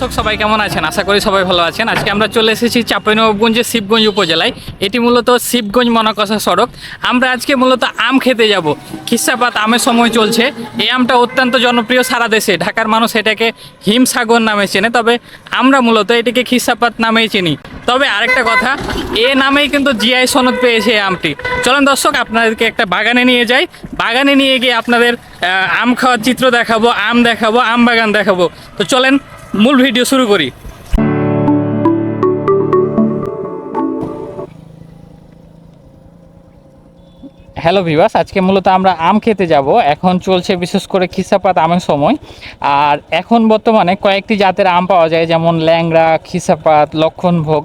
দর্শক, সবাই কেমন আছেন? আশা করি সবাই ভালো আছেন। আজকে আমরা চলে এসেছি চাঁপাইনবাবগঞ্জের শিবগঞ্জ উপজেলায়। এটি মূলত শিবগঞ্জ মনাকষা সড়ক। আমরা আজকে মূলত আম খেতে যাব। খিসাপাত আমের সময় চলছে। এই আমটা অত্যন্ত জনপ্রিয় সারা দেশে। ঢাকার মানুষ এটাকে হিমসাগর নামে চেনে। তবে আমরা মূলত এটিকে খিসাপাত নামেই চিনি। তবে আরেকটা কথা, এ নামেই কিন্তু জিআই সনদ পেয়েছে এই আমটি। চলেন দর্শক, আপনাদেরকে একটা বাগানে নিয়ে যাই। বাগানে নিয়ে গিয়ে আপনাদের আম খাওয়ার চিত্র দেখাবো, আম দেখাবো, আম বাগান দেখাবো। তো চলেন মূল ভিডিও শুরু করি। হ্যালো ভিভাস আজকে মূলত আমরা আম খেতে যাব। এখন চলছে বিশেষ করে খিসাপাত আমের সময়। আর এখন বর্তমানে কয়েকটি জাতের আম পাওয়া যায়, যেমন ল্যাংড়া, খিসাপাত, লক্ষণভোগ,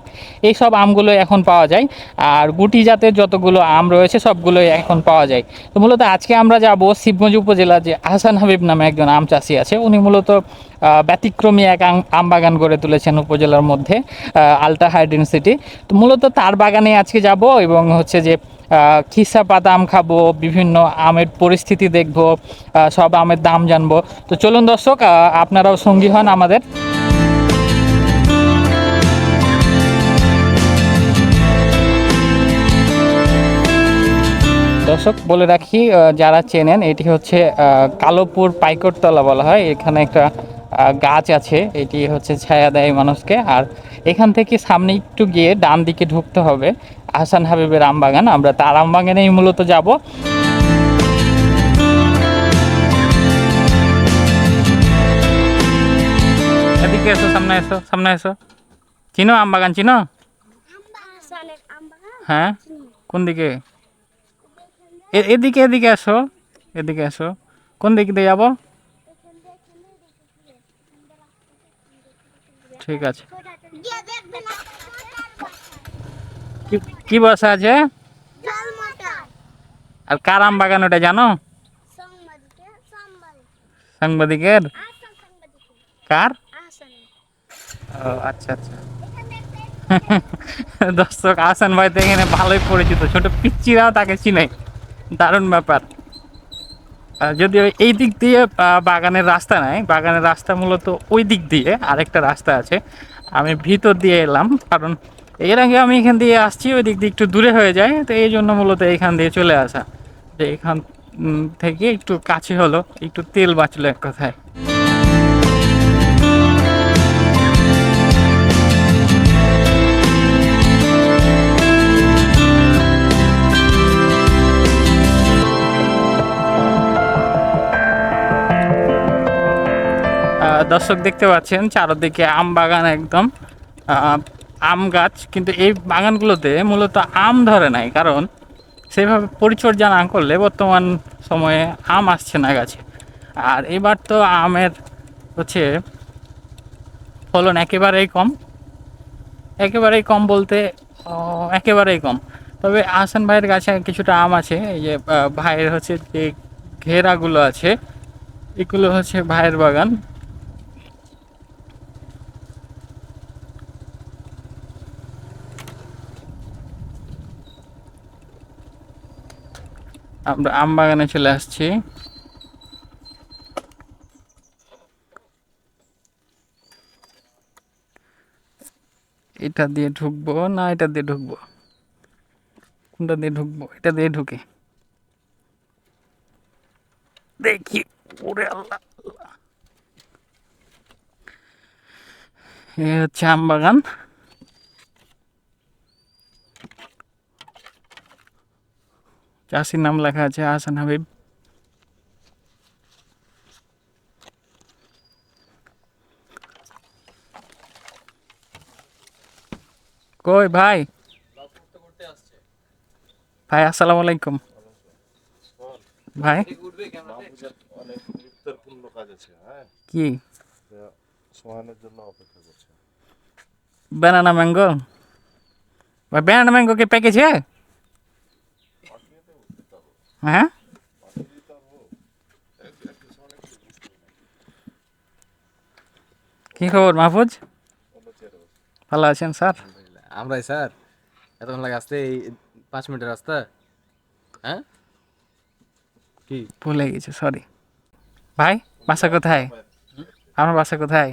এইসব আমগুলো এখন পাওয়া যায়। আর গুটি জাতের যতগুলো আম রয়েছে, সবগুলোই এখন পাওয়া যায়। তো মূলত আজকে আমরা যাব শিবগঞ্জ উপজেলা যে আহসান হাবিব নামে একজন আম চাষি আছে। উনি মূলত ব্যতিক্রমী এক আম- বাগান গড়ে তুলেছেন উপজেলার মধ্যে আলট্রা হাই ডেন্সিটি তো মূলত তার বাগানে আজকে যাব এবং হচ্ছে যে খিসা পাতা আম খাব, বিভিন্ন আমের পরিস্থিতি দেখব সব আমের দাম জানব। তো চলুন দর্শক আপনারাও সঙ্গী হন আমাদের। দর্শক, বলে রাখি যারা চেনেন, এটি হচ্ছে কালোপুর পাইকরতলা বলা হয়। এখানে একটা গাছ আছে। এটি হচ্ছে ছায়া দেয় মানুষকে। আর এখান থেকে সামনে একটু গিয়ে ডান দিকে ঢুকতে হবে। আহসান হাবিবের আমবাগান। আমরা তার আমবাগানেই মূলত যাব। এদিকে এসো, সামনে এসো সামনে এসো। চিনো আম বাগান চিনো? হ্যাঁ? কোন দিকে? এদিকে এদিকে আসো এদিকে আসো কোন দিক দিয়ে যাব? ঠিক আছে। কি বসা আছে? আর কার আম বাগান ওটা জানো? সাংবাদিকের কার? ও আচ্ছা আচ্ছা। দর্শক আসান ভাই তো এখানে ভালোই পরিচিত। ছোট পিচ্চিরাও তাকে চিনে। দারুণ ব্যাপার। যদিও এই দিক দিয়ে বাগানের রাস্তা নাই। বাগানের রাস্তা মূলত ওই দিক দিয়ে আরেকটা রাস্তা আছে। আমি ভিতর দিয়ে এলাম, কারণ এর আগে আমি এখান দিয়ে আসছি, ওই দিক দিয়ে একটু দূরে হয়ে যায়, তো এই জন্য মূলত এখান দিয়ে চলে আসা। যে এখান থেকে একটু কাছে হলো, একটু তেল বাঁচলো এক কথায়। দর্শক দেখতে পাচ্ছেন, চারদিকে আম বাগান একদম। আম গাছ, কিন্তু এই বাগানগুলোতে মূলত আম ধরে নাই, কারণ সেভাবে পরিচর্যা না করলে বর্তমান সময়ে আম আসছে না গাছে। আর এবার তো আমের হচ্ছে ফলন একেবারেই কম। একেবারেই কম বলতে একেবারেই কম। তবে আহসান ভাইয়ের গাছে কিছুটা আম আছে, এই যে ভাইয়ের হচ্ছে যে ঘেরাগুলো আছে, এগুলো হচ্ছে ভাইয়ের বাগান। আমরা আম বাগানে চলে আসছি। এটা দিয়ে ঢুকবো? না, এটা দিয়ে ঢুকবো। কোনটা দিয়ে ঢুকবো? এটা দিয়ে ঢুকে। দেখি। ওরে আল্লাহ। এ হচ্ছে আম বাগান। চাষির নাম লেখা আছে আহসান হাবিব। কই ভাই? ভাই, আসসালামু আলাইকুম। ভাই? কি? Banana mango? ভাই ব্যানানা ম্যাঙ্গো কি প্যাকেজ হ্যাঁ হ্যাঁ? কি খবর মাহফুজ? ভালো আছেন স্যার? আমরাই স্যার। এতক্ষণ লাগে আসতে এই পাঁচ মিনিটের রাস্তা। হ্যাঁ? কি? ভুলে গেছি সরি ভাই বাসা কোথায়? আমার বাসা কোথায়?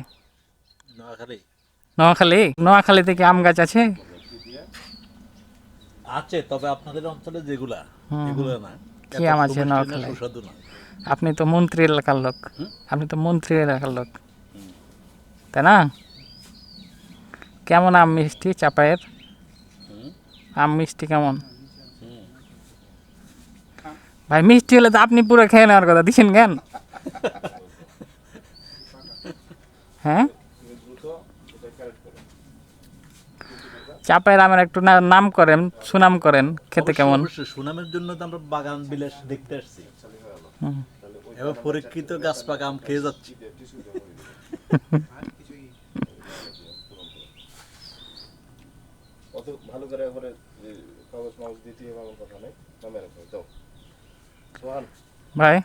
নোয়াখালী। নোয়াখালী? নোয়াখালী থেকে আম গাছ আছে? আছে তবে আপনাদের অঞ্চলে যেগুলা। এগুলো না। কি এত আম আছে সুমিষ্ট না, নোয়াখালী? সুস্বাদু না। আপনি তো মন্ত্রী এলাকার লোক। আপনি তো মন্ত্রী এলাকার লোক। তাই না? কেমন আম মিষ্টি চাপায়ের? আম মিষ্টি কেমন? ভাই মিষ্টি হলে তো আপনি পুরো খেয়ে নেওয়ার কথা দিচ্ছেন কেন? হ্যাঁ? চাপায়ের আমের একটু না- নাম করেন সুনাম করেন খেতে কেমন? সুনামের জন্য তো আমরা বাগান বিলাস দেখতে আসছি। এবার পরীক্ষিত গাছ পাকা আম খেয়ে যাচ্ছি। অত ভালো করে একবারে যে কাগজ মাগজ দিতে হবে আমার কথা নেই নামে রাখো দাও সোহান ভাই?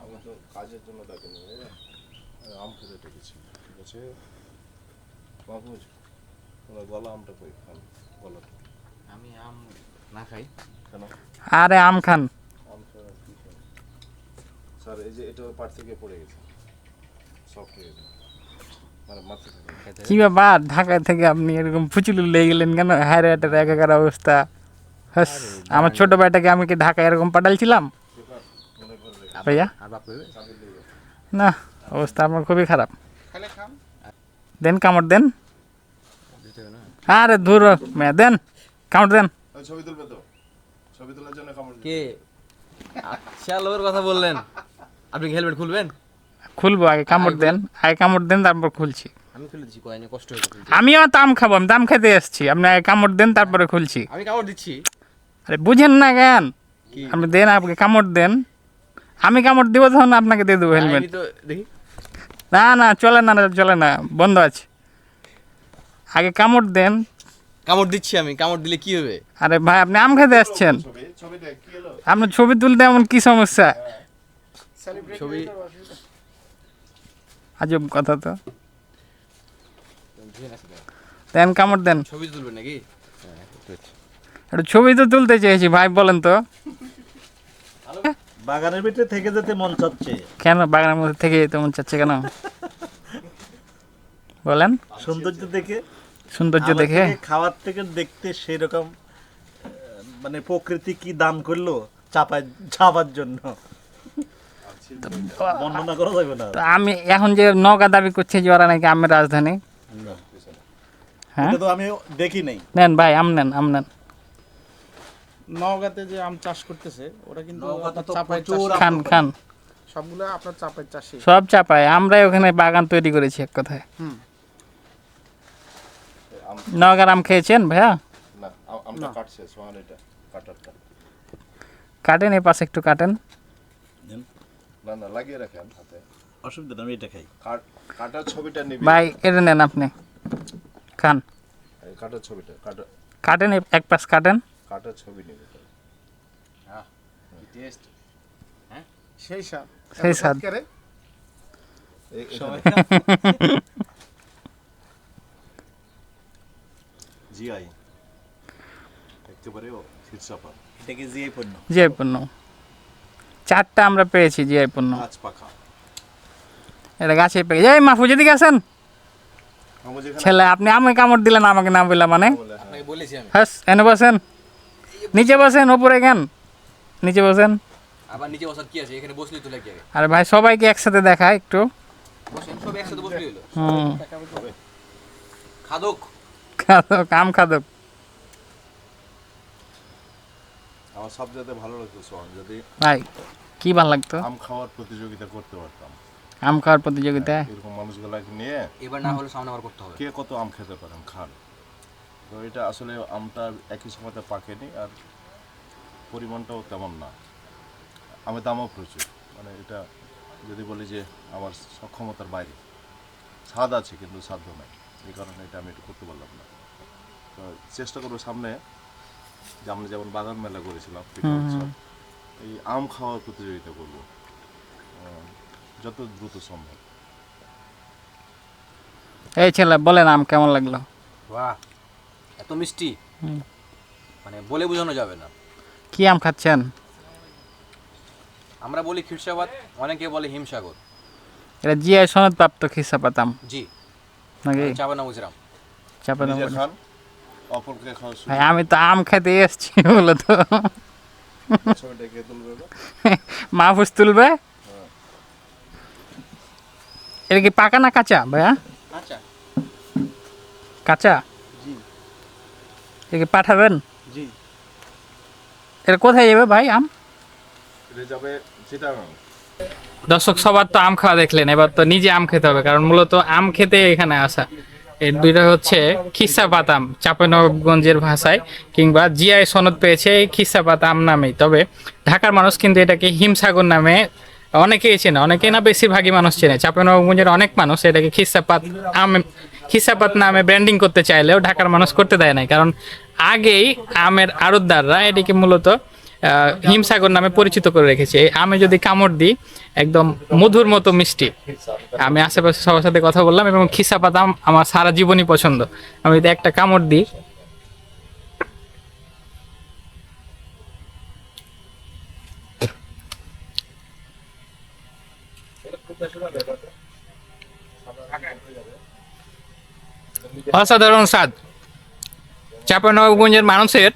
আমি তো কাজের জন্য ডাকিনি আম খেতে ডেকেছি ঠিক আছে? মাহবুজ তোমার গলা আমটা কই খান? গলা আমি আম না খাই। কেন? আরে আম খান। আম কি খান স্যার এই যে এটা পাট থেকে পড়ে গেছে। সফট হয়ে গেছে। মানে কি ব্যাপার? ঢাকা থেকে আপনি এরকম ফুচুলু লেগে গেলেন কেন? হায়রাটের একাকার অবস্থা। হাস আমার ছোট ভাইটাকে আমি কি ঢাকা এরকম পাঠালছিলাম ভাইয়া? আর বাপ কইবে না অবস্থা আমার খুবই খারাপ। দেন কামড় দেন। আরে ধুর মে দেন কামড় দেন। ছবি তুলবে তো। ছবি তোলার জন্য কামড় কে? আচ্ছা লোকের কথা বললেন। আপনি কি হেলমেট খুলবেন? খুলবো আগে কামড় দেন আগে কামড় দেন তারপর খুলছি। আমি খুলে দিচ্ছি কয়নি কষ্ট হয়ে আমিও দাম খাব আমি দাম খেতে এসেছি। আপনি আগে কামড় দেন তারপরে খুলছি। আমি কামড় দিচ্ছি। আরে বুঝেন না কেন? আপনি দেন আপনি কামড় দেন। আমি কামড় দিব তখন আপনাকে দিয়ে দেবো হেলমেট আমি তো দেখি। না না চলে না না, চলে না বন্ধ আছে। আগে কামড় দেন। কামড় দিচ্ছি আমি কামড় দিলে কি হবে? আরে ভাই আপনি আম খেতে আসছেন? আপনার ছবি তুলতে এমন কি সমস্যা? ছবি আজব কথা তো। দেন কামড় দেন। ছবি তুলবেন নাকি। একটু ছবি তো তুলতে চেয়েছি ভাই বলেন তো। বাগানের ভিতরে থেকে যেতে মন চাচ্ছে। কেন? বাগানের মধ্যে থেকে যেতে মন চাচ্ছে কেন? বলেন। সৌন্দর্য দেখে। সৌন্দর্য দেখে? খাওয়ার থেকে দেখতে সেই রকম মানে প্রকৃতি কি দান করল চাপায় চাপার জন্য? বর্ণনা করা যাবে না। আমি এখন যে নগা দাবি করছি যে ওরা নাকি আমের রাজধানী। হ্যাঁ? তো আমি দেখি নাই। নেন ভাই আম নেন আম নেন। নওগাঁতে যে আম চাষ করতেছে ওরা কিন্তু চাপাই খান খান। সবগুলো আপনার চাপাই চাষি। সব চাপায় আমরাই ওখানে বাগান তৈরি করেছি এক কথায়। হুম। নগার আম খেয়েছেন ভাইয়া? না আম- আমটা কাটছে সোহান এটা কাটারটা কাটেন এই পাশে একটু কাটেন। না না লাগিয়ে রাখেন হাতে। অসুবিধা নেই, আমি এটা খাই। কাটার ছবিটা নিবি। ভাই এটা নেন আপনি। খান। কাটার ছবিটা কাটা কাটেন এক পাশ কাটেন। কাটার ছবি নিবি টেস্ট সেই স্বাদ। সেই স্বাদ। করে? সবাই জিআই। একেবারে জিআই পণ্য? জিআই পণ্য। চারটা আমরা পেয়েছি জিআই পণ্য। গাছ পাখা। এটা গাছে পেয়ে এই মাহফুজ এদিকে আসেন। ছেলে আপনি আমাকে কামড় দিলেন আমাকে না বললাম মানে? হ্যাঁ, এনে বসেন। নিচে বসেন ওপরে কেন? নিচে বসেন। আবার নিচে বসার কি আছে? এখানে বসলেই তো লাগে আরে ভাই সবাইকে একসাথে দেখায় একটু। বসেন সব একসাথে বসলেই হলো। হুম। খাদক। খাদক আম খাদক আমার সব যাতে ভালো লাগতো সোহান যদি ভাই কি ভালো লাগতো? আম খাওয়ার প্রতিযোগিতা করতে পারতাম। আম খাওয়ার প্রতিযোগিতায় এরকম মানুষগুলাকে নিয়ে এবার না হলে সামনে আবার করতে হবে। কে কত আম খেতে পারেন খান। তো এটা আসলে আমটা একই সময়তে পাকেনি আর পরিমাণটাও তেমন না। আমের দামও প্রচুর মানে এটা যদি বলি যে আমার সক্ষমতার বাইরে। স্বাদ আছে কিন্তু সাধ্য নাই। এই কারণে এটা আমি এটা করতে পারলাম না। তো চেষ্টা করব সামনে যে আমরা যেমন বাগান মেলা করেছিলাম এই আম খাওয়ার প্রতিযোগিতা করব। যত দ্রুত সম্ভব। এই ছেলে বলেন আম কেমন লাগল? বাহ এত মিষ্টি। মানে বলে বোঝানো যাবে না। কি আম খাচ্ছেন? আমরা বলি খিরসাবাদ অনেকে বলে হিমসাগর। এটা জিআই সনদ প্রাপ্ত পাতাম জি। নাকি চাপা না বুঝলাম চাপা নিজে খান অপরকে খাওয়া ভাই আমি তো আম খেতে এসেছি বলে তো। মাহফুজ তুলবে? এটা কি পাকা না কাঁচা ভাইয়া? আচ্ছা কাঁচা? জি। এটা কি পাঠাবেন? জি। এটা কোথায় যাবে ভাই আম? এটা যাবে চিটাগাং। দর্শক, সবার তো আম খাওয়া দেখলেন, এবার তো নিজে আম খেতে হবে, কারণ মূলত আম খেতে এখানে আসা। এর দুইটা হচ্ছে খিসা পাতাম চাঁপানগঞ্জের ভাষায়, কিংবা জিআই সনদ পেয়েছে এই খিসা পাতাম নামেই। তবে ঢাকার মানুষ কিন্তু এটাকে হিমসাগর নামে অনেকেই চেনে, অনেকেই না, বেশিরভাগই মানুষ চেনে। চাঁপানগঞ্জের অনেক মানুষ এটাকে খিসাপাত আম খিসাপাত নামে ব্র্যান্ডিং করতে চাইলেও ঢাকার মানুষ করতে দেয় নাই, কারণ আগেই আমের আড়তদাররা এটিকে মূলত হিমসাগর নামে পরিচিত করে রেখেছে। আমি যদি কামড় দিই, একদম মধুর মতো মিষ্টি। আমি আশেপাশে সবার সাথে কথা বললাম এবং খিসা পাতাম আমার সারা জীবনই পছন্দ। আমি যদি একটা কামড় দিই, অসাধারণ স্বাদ। চাঁপানবাবগঞ্জের মানুষের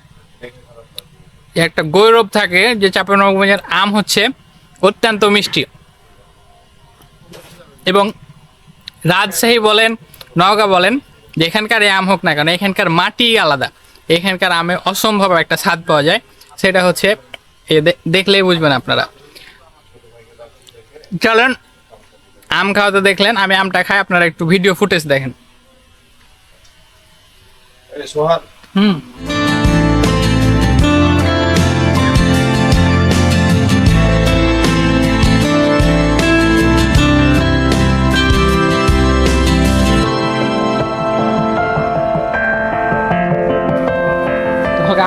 একটা গৌরব থাকে যে চাঁপানবাবগঞ্জের আম হচ্ছে অত্যন্ত মিষ্টি। এবং রাজশাহী বলেন নওগাঁ বলেন যেখানকার এই আম হোক না কেন এখানকার মাটি আলাদা। এখানকার আমে অসম্ভব একটা স্বাদ পাওয়া যায়। সেটা হচ্ছে এ দেখলেই বুঝবেন আপনারা। চলেন আম খাওয়াতে দেখলেন আমি আমটা খাই আপনারা একটু ভিডিও ফুটেজ দেখেন। হুম।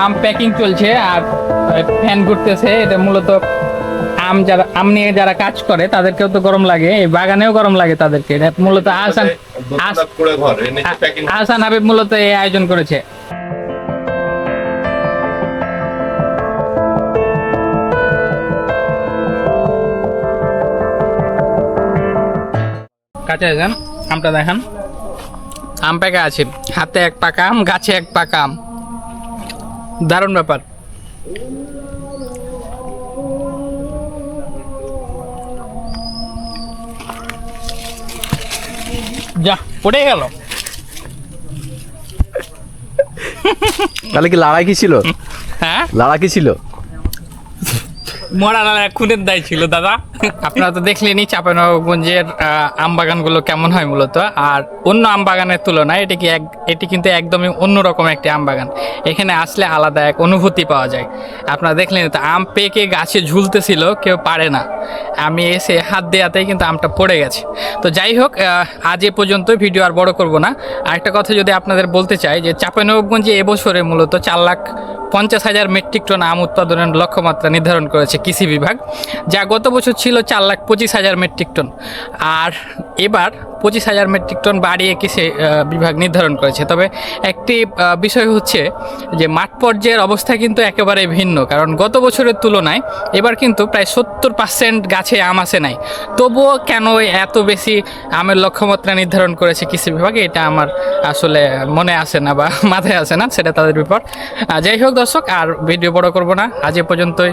আম প্যাকিং চলছে আর ফ্যান ঘুরতেছে। এটা মূলত আম যারা আম নিয়ে যারা কাজ করে তাদেরকেও তো গরম লাগে। এই বাগানেও গরম লাগে তাদেরকে। এটা মূলত আসান আস- করে ঘর এর নিচে প্যাকিং আহসান হাবিব মূলত এই আয়োজন করেছে। কাছে আছেন আমটা দেখান। আম পাকা আছে। হাতে এক পাকা আম গাছে এক পাকা আম। দারুণ ব্যাপার। যা পড়ে গেল। তাহলে কি লড়াই কি ছিল? হ্যাঁ? লড়া কি ছিল? মরা লালা খুনের দায় ছিল দাদা। আপনারা তো দেখলেনই চাঁপানগঞ্জের আম বাগানগুলো কেমন হয় মূলত। আর অন্য আম বাগানের তুলনায় এটি কি এক, এটি কিন্তু একদমই অন্যরকম একটি আম বাগান এখানে আসলে আলাদা এক অনুভূতি পাওয়া যায়। আপনারা দেখলেন তো আম পেকে গাছে ঝুলতেছিল, কেউ পারে না। আমি এসে হাত দেওয়াতেই কিন্তু আমটা পড়ে গেছে। তো যাই হোক আজ এ পর্যন্ত ভিডিও আর বড় করব না। আরেকটা কথা যদি আপনাদের বলতে চাই, যে চাঁপানগঞ্জে এবছরে মূলত চার লাখ পঞ্চাশ হাজার মেট্রিক টন আম উৎপাদনের লক্ষ্যমাত্রা নির্ধারণ করেছে কৃষি বিভাগ। যা গত বছর ছিল চার লাখ পঁচিশ হাজার মেট্রিক টন। আর এবার পঁচিশ হাজার মেট্রিক টন বাড়িয়ে কৃষি বিভাগ নির্ধারণ করেছে। তবে একটি বিষয় হচ্ছে যে মাঠ পর্যায়ের অবস্থা কিন্তু একেবারে ভিন্ন। কারণ গত বছরের তুলনায় এবার কিন্তু প্রায় সত্তর পার্সেন্ট গাছে আম আসে নাই। তবুও কেন এত বেশি আমের লক্ষ্যমাত্রা নির্ধারণ করেছে কৃষি বিভাগে? এটা আমার আসলে মনে আসে না বা মাথায় আসে না, সেটা তাদের ব্যাপার। যাই হোক দর্শক, আর ভিডিও বড় করব না। আজ এ পর্যন্তই।